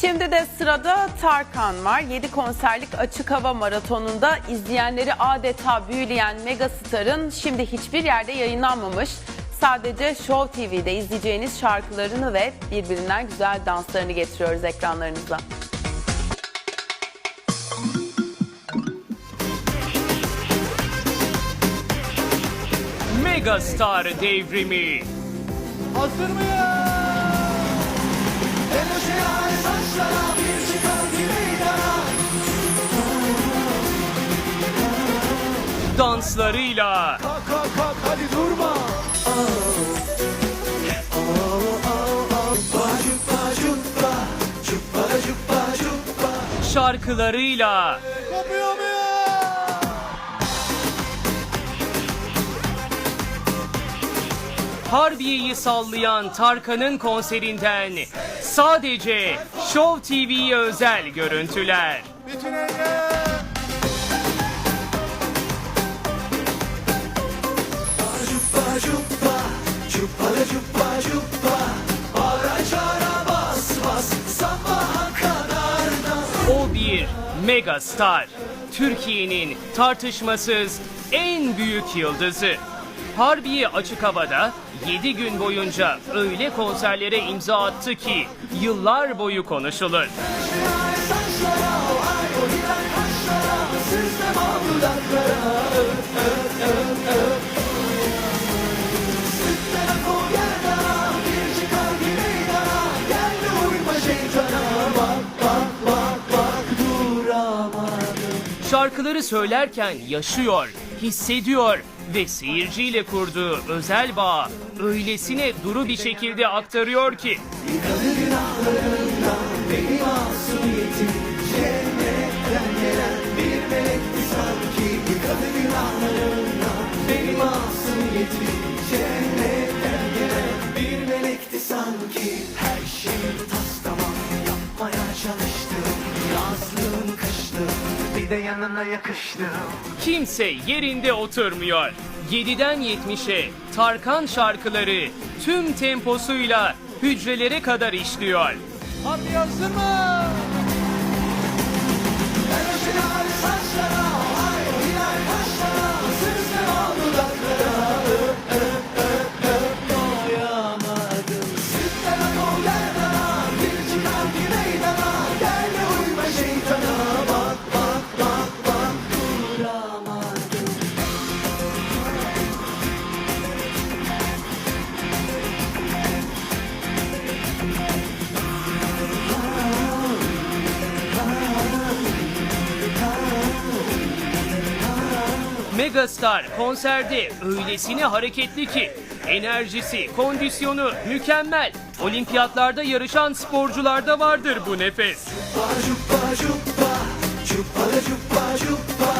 Şimdi de sırada Tarkan var. 7 konserlik açık hava maratonunda izleyenleri adeta büyüleyen Megastar'ın şimdi hiçbir yerde yayınlanmamış. Sadece Show TV'de izleyeceğiniz şarkılarını ve birbirinden güzel danslarını getiriyoruz ekranlarınıza. Megastar devrimi. Hazır mıyız? Danslarıyla, Kalk kalk kalk hadi durma şarkılarıyla, Kopuyor muyuz? Harbiye'yi sallayan Tarkan'ın konserinden sadece Show TV'ye özel görüntüler. Bütün eller Cuppa cuppa Cuppa da cuppa cuppa Bağıra çağıra bas bas Sabaha kadar da O bir megastar. Türkiye'nin tartışmasız en büyük yıldızı. Harbiye açık havada 7 gün boyunca öyle konserlere imza attı ki yıllar boyu konuşulur. Saçlara ay Şarkıları söylerken yaşıyor, hissediyor ve seyirciyle kurduğu özel bağ öylesine duru bir şekilde aktarıyor ki. Her şeyi tas tamam yapmaya kışlım de yanına yakıştım kimse yerinde oturmuyor. 7'den 70'e Tarkan şarkıları tüm temposuyla hücrelere kadar işliyor. Hadi hazır Megastar konserde öylesine hareketli ki enerjisi, kondisyonu mükemmel. Olimpiyatlarda yarışan sporcularda vardır bu nefes. Cuppa cuppa, cuppa da cuppa cuppa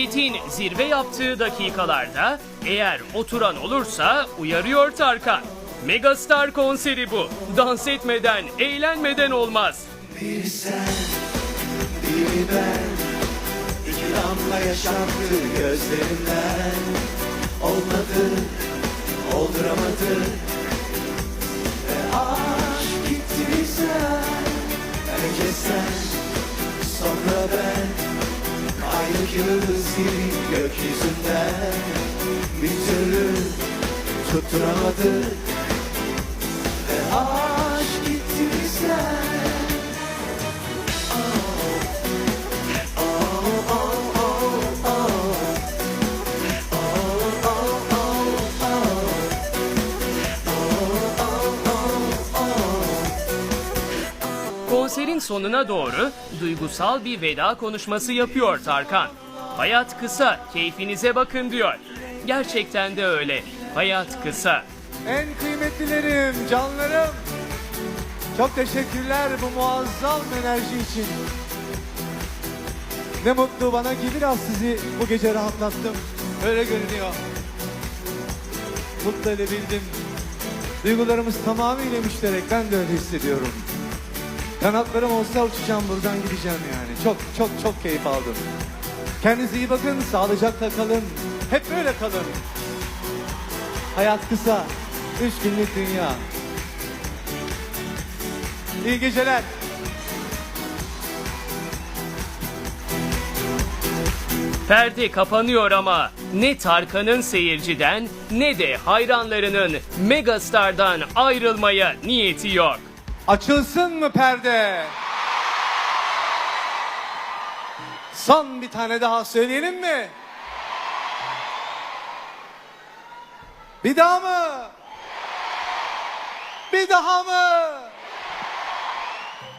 Hareketin zirve yaptığı dakikalarda eğer oturan olursa uyarıyor Tarkan. Megastar konseri bu. Dans etmeden, eğlenmeden olmaz. Bir sen, biri ben İki damla yaşandı gözlerimden Olmadı, olduramadı yıldız gibi gökyüzünden Bir türlü tutturamadık Ve aşk gitti bizden Konserin sonuna doğru duygusal bir veda konuşması yapıyor Tarkan. Hayat kısa, keyfinize bakın diyor. Gerçekten de öyle. Hayat kısa. En kıymetlilerim, canlarım. Çok teşekkürler bu muazzam enerji için. Ne mutlu bana ki biraz sizi bu gece rahatlattım. Öyle görünüyor. Mutlu edebildim. Duygularımız tamamıyla müşterek. Ben de öyle hissediyorum. Kanatlarım olsa uçacağım buradan gideceğim yani. Çok çok çok keyif aldım. Kendinize iyi bakın, sağlıcakla kalın. Hep böyle kalın. Hayat kısa. Üç günlük dünya. İyi geceler. Perde kapanıyor ama ne Tarkan'ın seyirciden ne de hayranlarının Megastar'dan ayrılmaya niyeti yok. Açılsın mı perde? Son bir tane daha söyleyelim mi? Bir daha mı? Bir daha mı?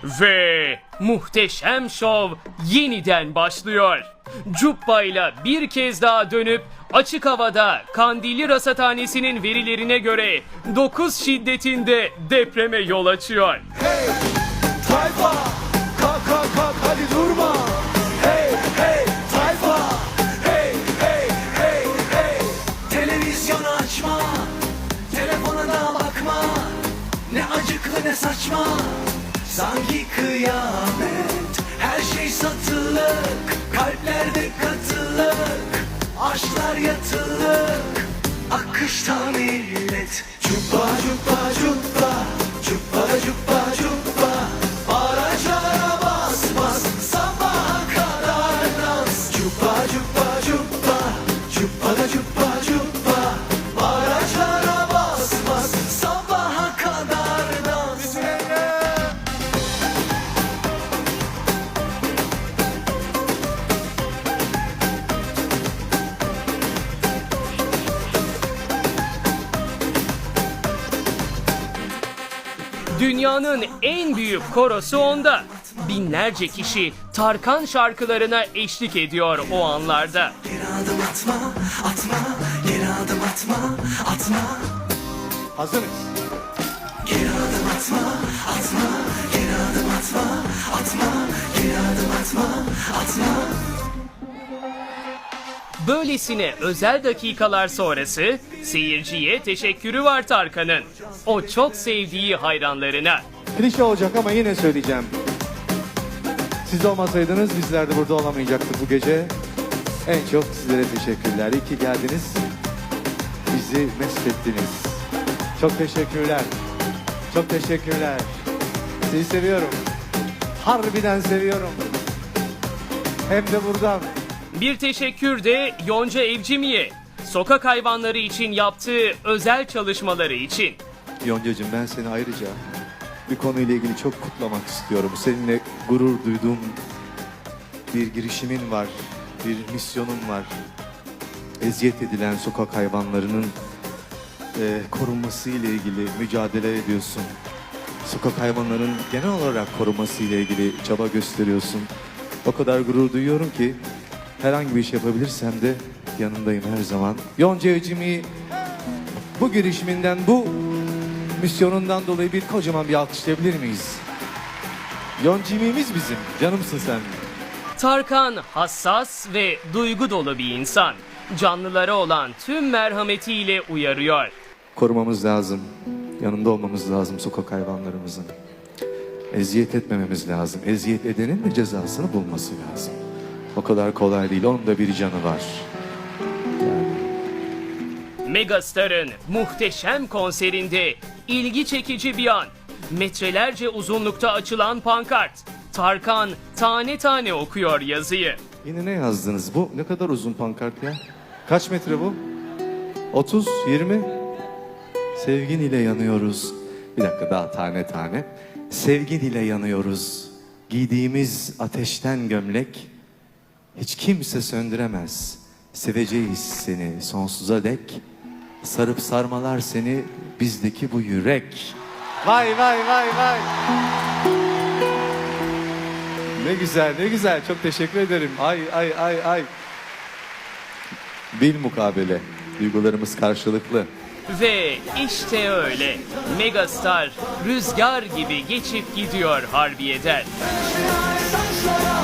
Ve muhteşem şov yeniden başlıyor. Cuppa ile bir kez daha dönüp açık havada Kandilli Rasathanesi'nin verilerine göre 9 şiddetinde depreme yol açıyor. Hey ne saçma. Sanki kıyamet. Her şey satılık. Kalplerde katılık. Aşklar yatılık. Akıştan illet. Cuppa cuppa cuppa. Cuppa cuppa cuppa Dünyanın en büyük korosu onda. Binlerce kişi Tarkan şarkılarına eşlik ediyor o anlarda. Geri adım atma atma Geri adım atma atma Hazır mıyız? Geri adım atma atma Geri adım atma atma Geri adım atma atma Böylesine özel dakikalar sonrası seyirciye teşekkürü var Tarkan'ın. O çok sevdiği hayranlarına. Klişe olacak ama yine söyleyeceğim. Siz olmasaydınız bizler de burada olamayacaktık bu gece. En çok sizlere teşekkürler. İyi ki geldiniz. Bizi mest ettiniz. Çok teşekkürler. Çok teşekkürler. Sizi seviyorum. Harbiden seviyorum. Hem de buradan. Bir teşekkür de Yonca Evcimi'ye. Sokak hayvanları için yaptığı özel çalışmaları için. Yoncacığım ben seni ayrıca bir konuyla ilgili çok kutlamak istiyorum. Seninle gurur duyduğum bir girişimin var, bir misyonun var. Eziyet edilen sokak hayvanlarının e, korunması ile ilgili mücadele ediyorsun. Sokak hayvanların genel olarak korunması ile ilgili çaba gösteriyorsun. O kadar gurur duyuyorum ki herhangi bir iş yapabilirsem de yanındayım her zaman. Yonca Evcimik'i bu girişiminden, bu misyonundan dolayı bir kocaman bir alkışlayabilir miyiz? Yoncimiğimiz bizim, canımsın sen. Tarkan hassas ve duygu dolu bir insan. Canlılara olan tüm merhametiyle uyarıyor. Korumamız lazım, yanında olmamız lazım sokak hayvanlarımızın. Eziyet etmememiz lazım. Eziyet edenin de cezasını bulması lazım. O kadar kolay değil, onun da bir canı var. Megastar'ın muhteşem konserinde ilgi çekici bir an. Metrelerce uzunlukta açılan pankart. Tarkan tane tane okuyor yazıyı. Yine ne yazdınız? Bu ne kadar uzun pankart ya? Kaç metre bu? 30, 20? Sevgin ile yanıyoruz. Bir dakika daha tane tane. Sevgin ile yanıyoruz. Giydiğimiz ateşten gömlek hiç kimse söndüremez. Seveceğiz seni sonsuza dek. Sarıp sarmalar seni bizdeki bu yürek. Vay vay vay vay. Ne güzel, ne güzel. Çok teşekkür ederim. Ay, ay, ay, ay. Bil mukabele. Duygularımız karşılıklı. Ve işte öyle. Megastar rüzgar gibi geçip gidiyor Harbiye'den. Çek çek